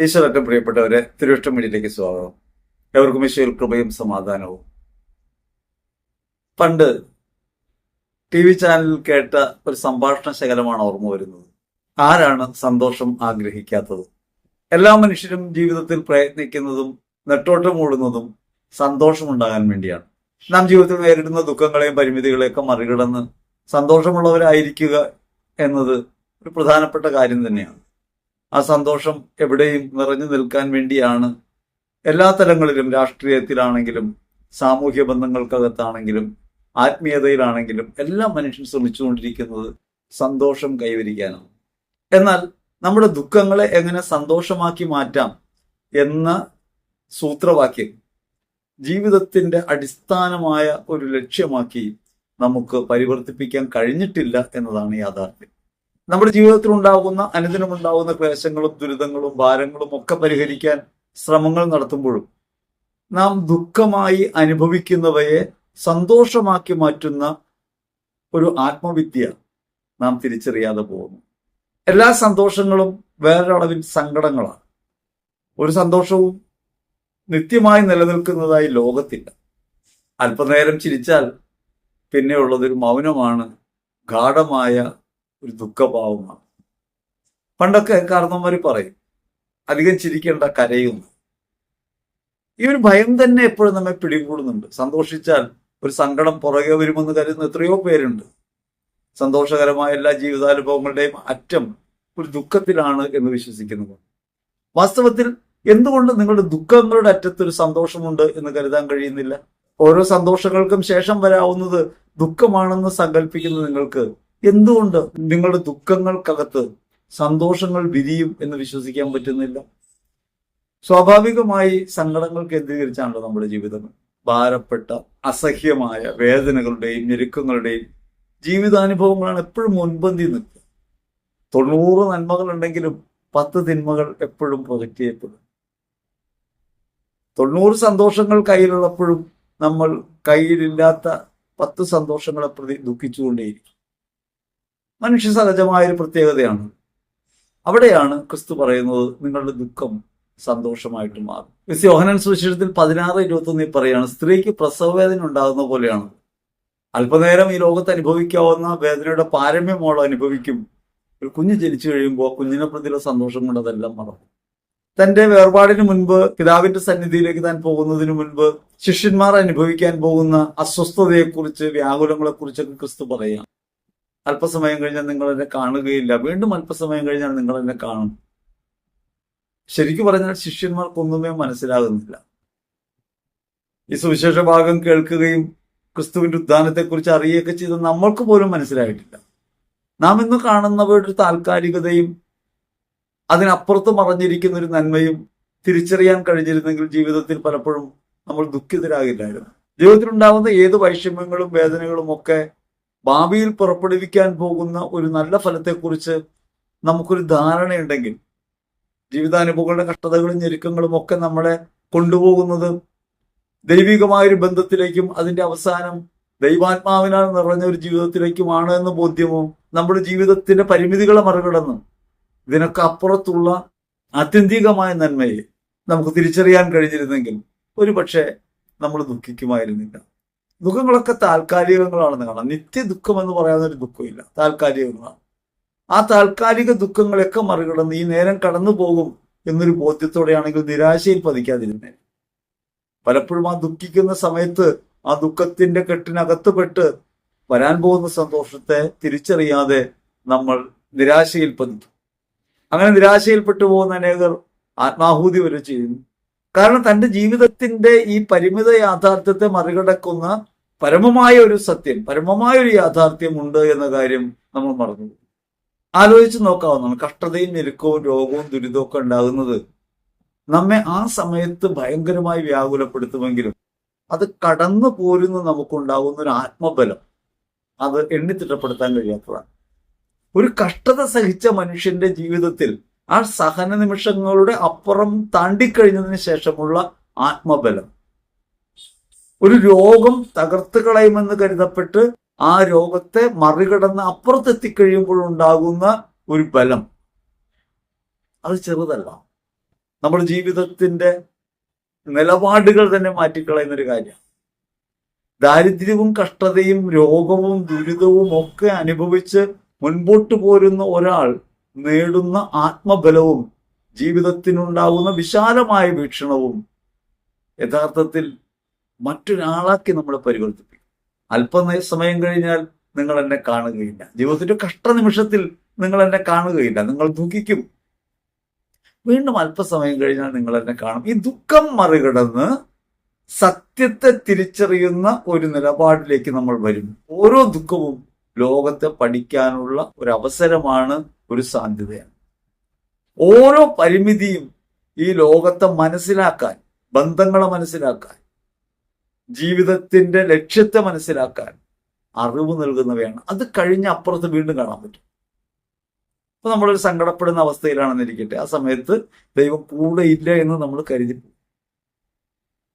ഈശ്വരറ്റം പ്രിയപ്പെട്ടവരെ തിരുവഷ്ടം മീഡിയയിലേക്ക് സ്വാഗതം. എവർക്കും ഈശ്വര കൃപയും സമാധാനവും. പണ്ട് ടി വി ചാനലിൽ കേട്ട ഒരു സംഭാഷണ ശകലമാണ് ഓർമ്മ വരുന്നത്. ആരാണ് സന്തോഷം ആഗ്രഹിക്കാത്തത്? എല്ലാ മനുഷ്യരും ജീവിതത്തിൽ പ്രയത്നിക്കുന്നതും നെട്ടോട്ടമോടുന്നതും സന്തോഷമുണ്ടാകാൻ വേണ്ടിയാണ്. നാം ജീവിതത്തിൽ നേരിടുന്ന ദുഃഖങ്ങളെയും പരിമിതികളെയൊക്കെ മറികടന്ന് സന്തോഷമുള്ളവരായിരിക്കുക എന്നത് ഒരു പ്രധാനപ്പെട്ട കാര്യം തന്നെയാണ്. ആ സന്തോഷം എവിടെയും നിറഞ്ഞു നിൽക്കാൻ വേണ്ടിയാണ്. എല്ലാ തലങ്ങളിലും രാഷ്ട്രീയത്തിലാണെങ്കിലും സാമൂഹ്യ ബന്ധങ്ങൾക്കകത്താണെങ്കിലും ആത്മീയതയിലാണെങ്കിലും എല്ലാ മനുഷ്യൻ ശ്രമിച്ചുകൊണ്ടിരിക്കുന്നത് സന്തോഷം കൈവരിക്കാനാണ്. എന്നാൽ നമ്മുടെ ദുഃഖങ്ങളെ എങ്ങനെ സന്തോഷമാക്കി മാറ്റാം എന്ന സൂത്രവാക്യം ജീവിതത്തിന്റെ അടിസ്ഥാനമായ ഒരു ലക്ഷ്യമാക്കി നമുക്ക് പരിവർത്തിപ്പിക്കാൻ കഴിഞ്ഞിട്ടില്ല എന്നതാണ് യാഥാർത്ഥ്യം. നമ്മുടെ ജീവിതത്തിൽ ഉണ്ടാകുന്ന അനുദിനമുണ്ടാകുന്ന ക്ലേശങ്ങളും ദുരിതങ്ങളും ഭാരങ്ങളും ഒക്കെ പരിഹരിക്കാൻ ശ്രമങ്ങൾ നടത്തുമ്പോഴും നാം ദുഃഖമായി അനുഭവിക്കുന്നവയെ സന്തോഷമാക്കി മാറ്റുന്ന ഒരു ആത്മവിദ്യ നാം തിരിച്ചറിയാതെ പോകുന്നു. എല്ലാ സന്തോഷങ്ങളും വേറൊരളവിൽ സങ്കടങ്ങളാണ്. ഒരു സന്തോഷവും നിത്യമായി നിലനിൽക്കുന്നതായി ലോകത്തില്ല. അല്പനേരം ചിരിച്ചാൽ പിന്നെയുള്ളതൊരു മൗനമാണ് ഗാഠമായ ഒരു ദുഃഖഭാവമാണ്. പണ്ടൊക്കെ കാരണവന്മാർ പറയും അധികം ചിരിക്കേണ്ട കരയുന്നു. ഈ ഒരു ഭയം തന്നെ എപ്പോഴും നമ്മെ പിടികൂടുന്നുണ്ട്. സന്തോഷിച്ചാൽ ഒരു സങ്കടം പുറകെ വരുമെന്ന് കരുതുന്ന എത്രയോ പേരുണ്ട്. സന്തോഷകരമായ എല്ലാ ജീവിതാനുഭവങ്ങളുടെയും അറ്റം ഒരു ദുഃഖത്തിലാണ് എന്ന് വിശ്വസിക്കുന്നു. വാസ്തവത്തിൽ എന്തുകൊണ്ട് നിങ്ങളുടെ ദുഃഖങ്ങളുടെ അറ്റത്ത് ഒരു സന്തോഷമുണ്ട് എന്ന് കരുതാൻ കഴിയുന്നില്ല? ഓരോ സന്തോഷങ്ങൾക്കും ശേഷം വരാവുന്നത് ദുഃഖമാണെന്ന് സങ്കല്പിക്കുന്ന നിങ്ങൾക്ക് എന്തുകൊണ്ട് നിങ്ങളുടെ ദുഃഖങ്ങൾക്കകത്ത് സന്തോഷങ്ങൾ വിരിയും എന്ന് വിശ്വസിക്കാൻ പറ്റുന്നില്ല? സ്വാഭാവികമായി സങ്കടങ്ങൾ കേന്ദ്രീകരിച്ചാണല്ലോ നമ്മുടെ ജീവിതം. ഭാരപ്പെട്ട അസഹ്യമായ വേദനകളുടെയും ഞെരുക്കങ്ങളുടെയും ജീവിതാനുഭവങ്ങളാണ് എപ്പോഴും മുൻപന്തി നിൽക്കുക. തൊണ്ണൂറ് നന്മകൾ ഉണ്ടെങ്കിലും പത്ത് തിന്മകൾ എപ്പോഴും പ്രൊജക്റ്റ് ചെയ്യപ്പെടും. തൊണ്ണൂറ് സന്തോഷങ്ങൾ കയ്യിലുള്ളപ്പോഴും നമ്മൾ കയ്യിലില്ലാത്ത പത്ത് സന്തോഷങ്ങളെ പ്രതി ദുഃഖിച്ചുകൊണ്ടേയിരിക്കും. മനുഷ്യ സഹജമായ ഒരു പ്രത്യേകതയാണ്. അവിടെയാണ് ക്രിസ്തു പറയുന്നത് നിങ്ങളുടെ ദുഃഖം സന്തോഷമായിട്ട് മാറും. മിസ് യോഹനൻ സുശേഷത്തിൽ പതിനാറ് ഇരുപത്തി ഒന്നിൽ പറയാണ് സ്ത്രീക്ക് പ്രസവവേദന ഉണ്ടാകുന്ന പോലെയാണ്. അല്പനേരം ഈ ലോകത്ത് അനുഭവിക്കാവുന്ന വേദനയുടെ പാരമ്യമോളം അനുഭവിക്കും. ഒരു കുഞ്ഞ് ജനിച്ചു കഴിയുമ്പോൾ കുഞ്ഞിനെ പ്രതിയുള്ള സന്തോഷം കൊണ്ട് അതെല്ലാം മറക്കും. തന്റെ വേർപാടിന് മുൻപ് പിതാവിന്റെ സന്നിധിയിലേക്ക് താൻ പോകുന്നതിന് മുൻപ് ശിഷ്യന്മാർ അനുഭവിക്കാൻ പോകുന്ന അസ്വസ്ഥതയെക്കുറിച്ച് വ്യാകുലങ്ങളെക്കുറിച്ചൊക്കെ ക്രിസ്തു പറയാം അല്പസമയം കഴിഞ്ഞാൽ നിങ്ങൾ എന്നെ കാണുകയില്ല. വീണ്ടും അല്പസമയം കഴിഞ്ഞാൽ നിങ്ങൾ എന്നെ കാണും. ശരിക്കു പറഞ്ഞാൽ ശിഷ്യന്മാർക്കൊന്നുമേ മനസ്സിലാകുന്നില്ല. ഈ സുവിശേഷ ഭാഗം കേൾക്കുകയും ക്രിസ്തുവിന്റെ ഉദ്ധാനത്തെക്കുറിച്ച് അറിയുകയൊക്കെ ചെയ്ത് നമ്മൾക്ക് പോലും മനസ്സിലായിട്ടില്ല. നാം ഇന്ന് കാണുന്നവരുടെ താൽക്കാലികതയും അതിനപ്പുറത്ത് മറഞ്ഞിരിക്കുന്ന ഒരു നന്മയും തിരിച്ചറിയാൻ കഴിഞ്ഞിരുന്നെങ്കിൽ ജീവിതത്തിൽ പലപ്പോഴും നമ്മൾ ദുഃഖിതരാകില്ലായിരുന്നു. ജീവിതത്തിൽ ഉണ്ടാകുന്ന ഏത് വൈഷമ്യങ്ങളും വേദനകളും ഒക്കെ ഭാവിയിൽ പുറപ്പെടുവിക്കാൻ പോകുന്ന ഒരു നല്ല ഫലത്തെക്കുറിച്ച് നമുക്കൊരു ധാരണയുണ്ടെങ്കിൽ ജീവിതാനുഭവങ്ങളുടെ കഷ്ടതകളും ഞെരുക്കങ്ങളും ഒക്കെ നമ്മളെ കൊണ്ടുപോകുന്നത് ദൈവികമായൊരു ബന്ധത്തിലേക്കും അതിന്റെ അവസാനം ദൈവാത്മാവിനാൽ നിറഞ്ഞ ഒരു ജീവിതത്തിലേക്കുമാണ് എന്ന ബോധ്യമോ നമ്മുടെ ജീവിതത്തിന്റെ പരിമിതികളെ മറികടന്ന് ഇതിനൊക്കെ അപ്പുറത്തുള്ള ആത്യന്തികമായ നന്മയെ നമുക്ക് തിരിച്ചറിയാൻ കഴിഞ്ഞിരുന്നെങ്കിൽ ഒരു പക്ഷേ നമ്മൾ ദുഃഖിക്കുമായിരുന്നില്ല. ദുഃഖങ്ങളൊക്കെ താൽക്കാലികങ്ങളാണെന്ന് കാണാം നിത്യ ദുഃഖം എന്ന് പറയാവുന്ന ഒരു ദുഃഖമില്ല. താൽക്കാലികങ്ങളാണ്. ആ താൽക്കാലിക ദുഃഖങ്ങളെയൊക്കെ മറികടന്ന് ഈ നേരം കടന്നു പോകും എന്നൊരു ബോധ്യത്തോടെയാണെങ്കിൽ നിരാശയിൽ പതിക്കാതിരുന്നേ. പലപ്പോഴും ആ ദുഃഖിക്കുന്ന സമയത്ത് ആ ദുഃഖത്തിന്റെ കെട്ടിനകത്തുപെട്ട് വരാൻ പോകുന്ന സന്തോഷത്തെ തിരിച്ചറിയാതെ നമ്മൾ നിരാശയിൽ പതിക്കും. അങ്ങനെ നിരാശയിൽപ്പെട്ടു പോകുന്ന അനേകർ ആത്മാഹൂതി വരെ ചെയ്യുന്നു. കാരണം തന്റെ ജീവിതത്തിന്റെ ഈ പരിമിത യാഥാർത്ഥ്യത്തെ മറികടക്കുന്ന പരമമായ ഒരു സത്യം പരമമായ ഒരു യാഥാർത്ഥ്യം ഉണ്ട് എന്ന കാര്യം നമ്മൾ മറന്നു ആലോചിച്ച് നോക്കാവുന്നതാണ്. കഷ്ടതയും ഞെരുക്കവും രോഗവും ദുരിതവും ഒക്കെ ഉണ്ടാകുന്നത് നമ്മെ ആ സമയത്ത് ഭയങ്കരമായി വ്യാകുലപ്പെടുത്തുമെങ്കിലും അത് കടന്നു പോരുന്ന നമുക്കുണ്ടാകുന്ന ഒരു ആത്മബലം അത് എണ്ണിത്തിട്ടപ്പെടുത്താൻ കഴിയാത്തതാണ്. ഒരു കഷ്ടത സഹിച്ച മനുഷ്യന്റെ ജീവിതത്തിൽ ആ സഹന നിമിഷങ്ങളുടെ അപ്പുറം താണ്ടിക്കഴിഞ്ഞതിന് ശേഷമുള്ള ആത്മബലം. ഒരു രോഗം തകർത്ത് കളയുമെന്ന് കരുതപ്പെട്ട് ആ രോഗത്തെ മറികടന്ന് അപ്പുറത്തെത്തിക്കഴിയുമ്പോഴുണ്ടാകുന്ന ഒരു ബലം. അത് ചെറുതല്ല. നമ്മുടെ ജീവിതത്തിന്റെ നിലപാടുകൾ തന്നെ മാറ്റിക്കളയുന്ന ഒരു കാര്യമാണ്. ദാരിദ്ര്യവും കഷ്ടതയും രോഗവും ദുരിതവും ഒക്കെ അനുഭവിച്ച് മുൻപോട്ട് പോരുന്ന ഒരാൾ നേടുന്ന ആത്മബലവും ജീവിതത്തിനുണ്ടാവുന്ന വിശാലമായ വീക്ഷണവും യഥാർത്ഥത്തിൽ മറ്റൊരാളാക്കി നമ്മളെ പരിവർത്തിപ്പിക്കും. അല്പ സമയം കഴിഞ്ഞാൽ നിങ്ങൾ എന്നെ കാണുകയില്ല. ജീവിതത്തിന്റെ കഷ്ടനിമിഷത്തിൽ നിങ്ങൾ എന്നെ കാണുകയില്ല. നിങ്ങൾ ദുഃഖിക്കും. വീണ്ടും അല്പസമയം കഴിഞ്ഞാൽ നിങ്ങൾ എന്നെ കാണും. ഈ ദുഃഖം മറികടന്ന് സത്യത്തെ തിരിച്ചറിയുന്ന ഒരു നിലപാടിലേക്ക് നമ്മൾ വരും ഓരോ ദുഃഖവും ലോകത്തെ പഠിക്കാനുള്ള ഒരു അവസരമാണ് ഒരു സാധ്യതയാണ്. ഓരോ പരിമിതിയും ഈ ലോകത്തെ മനസ്സിലാക്കാൻ ബന്ധങ്ങളെ മനസ്സിലാക്കാൻ ജീവിതത്തിന്റെ ലക്ഷ്യത്തെ മനസ്സിലാക്കാൻ അറിവ് നൽകുന്നവയാണ്. അത് കഴിഞ്ഞ അപ്പുറത്ത് വീണ്ടും കാണാൻ പറ്റും. അപ്പൊ നമ്മളൊരു സങ്കടപ്പെടുന്ന അവസ്ഥയിലാണെന്നിരിക്കട്ടെ ആ സമയത്ത് ദൈവം കൂടെ ഇല്ല എന്ന് നമ്മൾ കരുതി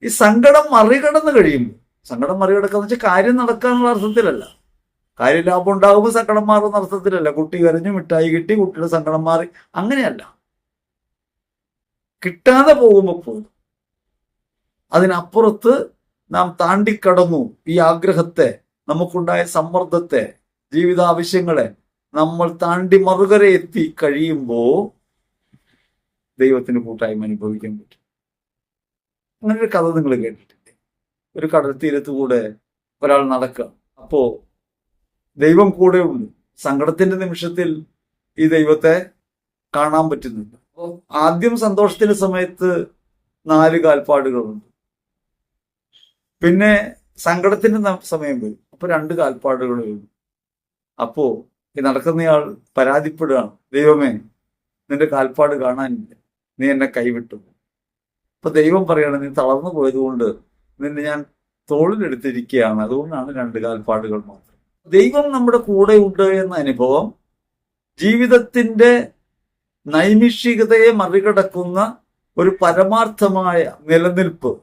ഈ സങ്കടം മറികടന്ന് കഴിയുമ്പോൾ സങ്കടം മറികടക്കാന്ന് വെച്ചാൽ കാര്യം നടക്കാനുള്ള അർത്ഥത്തിലല്ല. കാര്യലാഭം ഉണ്ടാകുമ്പോൾ സങ്കടം മാറുന്ന അർത്ഥത്തിലല്ല കുട്ടി കരഞ്ഞു മിഠായി കിട്ടി കുട്ടിയുടെ സങ്കടം മാറി. അങ്ങനെയല്ല. കിട്ടാതെ പോകുമ്പോൾ പോകും അതിനപ്പുറത്ത് നാം താണ്ടിക്കടന്നു ഈ ആഗ്രഹത്തെ നമുക്കുണ്ടായ സമ്മർദ്ദത്തെ ജീവിതാവശ്യങ്ങളെ നമ്മൾ താണ്ടി മറുകര എത്തി കഴിയുമ്പോൾ ദൈവത്തിന് കൂട്ടായ്മ അനുഭവിക്കാൻ പറ്റും. അങ്ങനെ ഒരു കഥ നിങ്ങൾ കേട്ടിട്ടില്ലേ? ഒരു കടൽ തീരത്തുകൂടെ ഒരാൾ നടക്കുക. അപ്പോ ദൈവം കൂടെ ഉണ്ട്. സങ്കടത്തിന്റെ നിമിഷത്തിൽ ഈ ദൈവത്തെ കാണാൻ പറ്റുന്നുണ്ട്. അപ്പോൾ ആദ്യം സന്തോഷത്തിന്റെ സമയത്ത് നാല് കാൽപ്പാടുകളുണ്ട്. പിന്നെ സങ്കടത്തിന്റെ സമയം വരും. അപ്പൊ രണ്ട് കാൽപ്പാടുകളേ ഉള്ളൂ. അപ്പോ ഈ നടക്കുന്നയാൾ പരാതിപ്പെടുകയാണ്. ദൈവമേ നിന്റെ കാൽപ്പാട് കാണാനില്ല. നീ എന്നെ കൈവിട്ടു. അപ്പൊ ദൈവം പറയാണ് നീ തളർന്നു പോയതുകൊണ്ട് നിന്നെ ഞാൻ തോളിലെടുത്തിരിക്കുകയാണ്. അതുകൊണ്ടാണ് രണ്ട് കാൽപ്പാടുകൾ മാത്രം. ദൈവം നമ്മുടെ കൂടെ ഉണ്ട് എന്ന അനുഭവം ജീവിതത്തിന്റെ നൈമിഷികതയെ മറികടക്കുന്ന ഒരു പരമാർത്ഥമായ നിലനിൽപ്പ്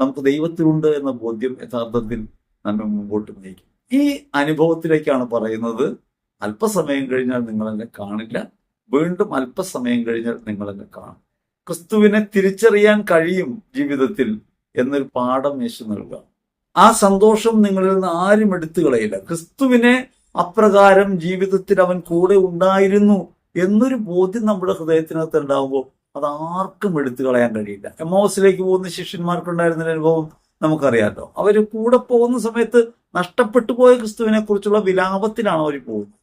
നമുക്ക് ദൈവത്തിലുണ്ട് എന്ന ബോധ്യം യഥാർത്ഥത്തിൽ നമ്മെ മുമ്പോട്ട് നയിക്കും. ഈ അനുഭവത്തിലേക്കാണ് പറയുന്നത് അല്പസമയം കഴിഞ്ഞാൽ നിങ്ങൾ എന്നെ കാണില്ല വീണ്ടും അല്പസമയം കഴിഞ്ഞാൽ നിങ്ങൾ എന്നെ കാണും. ക്രിസ്തുവിനെ തിരിച്ചറിയാൻ കഴിയും ജീവിതത്തിൽ എന്നൊരു പാഠം യേശു നൽകുക ആ സന്തോഷം നിങ്ങളിൽ നിന്ന് ആരും എടുത്തു കളയില്ല. ക്രിസ്തുവിനെ അപ്രകാരം ജീവിതത്തിൽ അവൻ കൂടെ ഉണ്ടായിരുന്നു എന്നൊരു ബോധ്യം നമ്മുടെ ഹൃദയത്തിനകത്ത് ഉണ്ടാകുമ്പോൾ അത് ആർക്കും എടുത്തു കളയാൻ കഴിയില്ല. എമോസിലേക്ക് പോകുന്ന ശിഷ്യന്മാർക്കുണ്ടായിരുന്ന അനുഭവം നമുക്കറിയാമല്ലോ അവർ കൂടെ പോകുന്ന സമയത്ത് നഷ്ടപ്പെട്ടു പോയ ക്രിസ്തുവിനെ കുറിച്ചുള്ള വിലാപത്തിലാണ് അവർ പോകുന്നത്.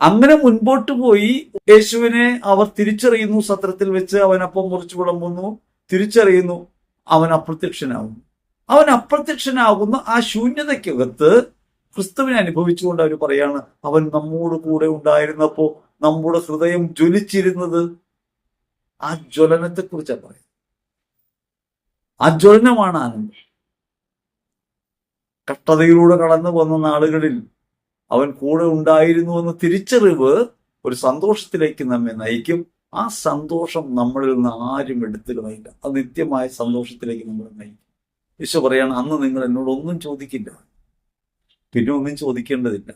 അങ്ങനെ മുൻപോട്ട് പോയി യേശുവിനെ അവർ തിരിച്ചറിയുന്നു. സത്രത്തിൽ വെച്ച് അവനൊപ്പം മുറിച്ചു വിളമ്പുന്നു. തിരിച്ചറിയുന്നു. അവൻ അപ്രത്യക്ഷനാകുന്നു അവൻ അപ്രത്യക്ഷനാകുന്ന. ആ ശൂന്യതയ്ക്കകത്ത് ക്രിസ്തുവിനെ അനുഭവിച്ചുകൊണ്ട് അവർ പറയാണ് അവൻ നമ്മോട് കൂടെ ഉണ്ടായിരുന്നപ്പോ നമ്മുടെ ഹൃദയം ജ്വലിച്ചിരുന്നത് ആ ജ്വലനത്തെ കുറിച്ചാണ് പറയുന്നത്. ആ ജ്വലനമാണ് ആനന്ദം. കട്ടതയിലൂടെ കടന്നു വന്ന നാളുകളിൽ അവൻ കൂടെ ഉണ്ടായിരുന്നു എന്ന തിരിച്ചറിവ് ഒരു സന്തോഷത്തിലേക്ക് നമ്മെ നയിക്കും. ആ സന്തോഷം നമ്മളിൽ നിന്ന് ആരും എടുത്തു കളയില്ല അത് നിത്യമായ സന്തോഷത്തിലേക്ക് നമ്മളെ നയിക്കും. ഈശോ പറയാണ് അന്ന് നിങ്ങൾ എന്നോടൊന്നും ചോദിക്കില്ല. പിന്നെ ഒന്നും ചോദിക്കേണ്ടതില്ല.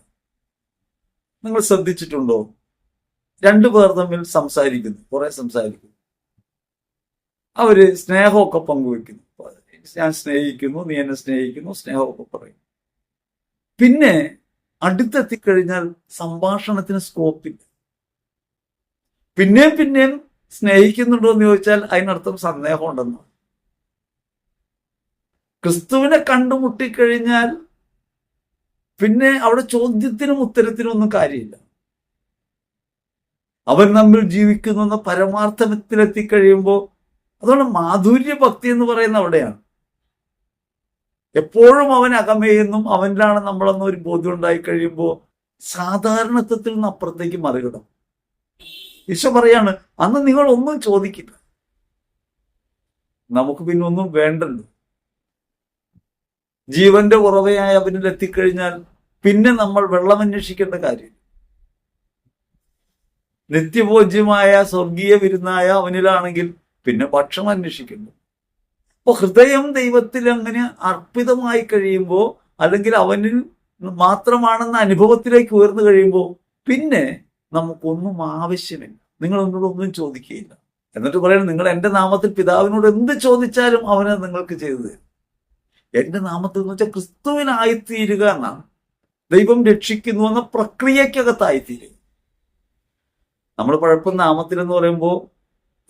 നിങ്ങൾ ശ്രദ്ധിച്ചിട്ടുണ്ടോ? രണ്ടു പേർ തമ്മിൽ സംസാരിക്കുന്നു കുറെ സംസാരിക്കുന്നു. അവർ സ്നേഹമൊക്കെ പങ്കുവെക്കുന്നു. ഞാൻ സ്നേഹിക്കുന്നു നീ എന്നെ സ്നേഹിക്കുന്നു സ്നേഹമൊക്കെ പറയും. പിന്നെ അടുത്തെത്തിക്കഴിഞ്ഞാൽ സംഭാഷണത്തിന് സ്കോപ്പില്ല പിന്നെയും പിന്നെയും സ്നേഹിക്കുന്നുണ്ടോ എന്ന് ചോദിച്ചാൽ അതിനർത്ഥം സന്ദേഹം ഉണ്ടെന്ന് ക്രിസ്തുവിനെ കണ്ടുമുട്ടിക്കഴിഞ്ഞാൽ പിന്നെ അവിടെ ചോദ്യത്തിനും ഉത്തരത്തിനും ഒന്നും കാര്യമില്ല. അവൻ നമ്മിൽ ജീവിക്കുന്ന പരമാർത്ഥത്തിലെത്തിക്കഴിയുമ്പോൾ അതുകൊണ്ട് മാധുര്യ ഭക്തി എന്ന് പറയുന്ന അവിടെയാണ്. എപ്പോഴും അവൻ അകമയെന്നും അവനിലാണ് നമ്മളെന്ന ഒരു ബോധ്യം ഉണ്ടായി കഴിയുമ്പോൾ സാധാരണത്വത്തിൽ നിന്ന് അപ്പുറത്തേക്ക് മറികടം ഈശോ പറയാണ് അന്ന് നിങ്ങൾ ഒന്നും ചോദിക്കില്ല. നമുക്ക് പിന്നെ ഒന്നും വേണ്ടല്ലോ. ജീവന്റെ ഉറവയായി അവനിൽ എത്തിക്കഴിഞ്ഞാൽ പിന്നെ നമ്മൾ വെള്ളം അന്വേഷിക്കേണ്ട കാര്യം. നിത്യഭോജ്യമായ സ്വർഗീയ വിരുന്നായ അവനിലാണെങ്കിൽ പിന്നെ ഭക്ഷണം അന്വേഷിക്കുന്നു. അപ്പൊ ഹൃദയം ദൈവത്തിൽ അങ്ങനെ അർപ്പിതമായി കഴിയുമ്പോൾ അല്ലെങ്കിൽ അവനിൽ മാത്രമാണെന്ന അനുഭവത്തിലേക്ക് ഉയർന്നു കഴിയുമ്പോൾ പിന്നെ നമുക്കൊന്നും ആവശ്യമില്ല. നിങ്ങൾ എന്നോടൊന്നും ചോദിക്കുകയില്ല. എന്നിട്ട് പറയണം നിങ്ങൾ എന്റെ നാമത്തിൽ പിതാവിനോട് എന്ത് ചോദിച്ചാലും അവന് നിങ്ങൾക്ക് ചെയ്തു തരും. എന്റെ നാമത്തിൽ എന്ന് വെച്ചാൽ ക്രിസ്തുവിനായിത്തീരുക എന്നാണ്. ദൈവം രക്ഷിക്കുന്നു എന്ന പ്രക്രിയക്കകത്തായിത്തീരുക നമ്മൾ പഴപ്പം നാമത്തിൽ എന്ന് പറയുമ്പോൾ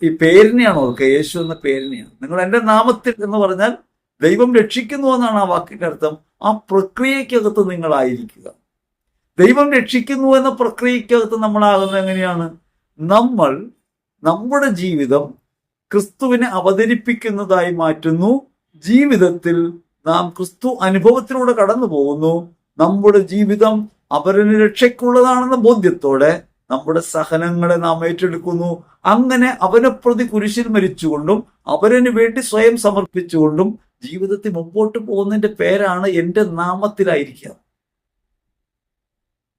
ഈ പേരിനെയാണ് ഓർക്കുക? യേശു എന്ന പേരിനെയാണ്. നിങ്ങൾ എന്റെ നാമത്തിൽ എന്ന് പറഞ്ഞാൽ ദൈവം രക്ഷിക്കുന്നു എന്നാണ് ആ വാക്കിന്റെ അർത്ഥം. ആ പ്രക്രിയക്കകത്ത് നിങ്ങളായിരിക്കുക. ദൈവം രക്ഷിക്കുന്നു എന്ന പ്രക്രിയക്കകത്ത് നമ്മളാകുന്നത് എങ്ങനെയാണ്? നമ്മൾ നമ്മുടെ ജീവിതം ക്രിസ്തുവിനെ അവതരിപ്പിക്കുന്നതായി മാറ്റുന്നു. ജീവിതത്തിൽ നാം ക്രിസ്തു അനുഭവത്തിലൂടെ കടന്നു പോകുന്നു. നമ്മുടെ ജീവിതം അവരന് രക്ഷയ്ക്കുള്ളതാണെന്ന ബോധ്യത്തോടെ നമ്മുടെ സഹനങ്ങളെ നാം ഏറ്റെടുക്കുന്നു. അങ്ങനെ അവനെ പ്രതി കുരിശിൽ മരിച്ചുകൊണ്ടും അവരന് വേണ്ടി സ്വയം സമർപ്പിച്ചുകൊണ്ടും ജീവിതത്തിൽ മുമ്പോട്ട് പോകുന്നതിന്റെ പേരാണ് എന്റെ നാമത്തിലായിരിക്കുക.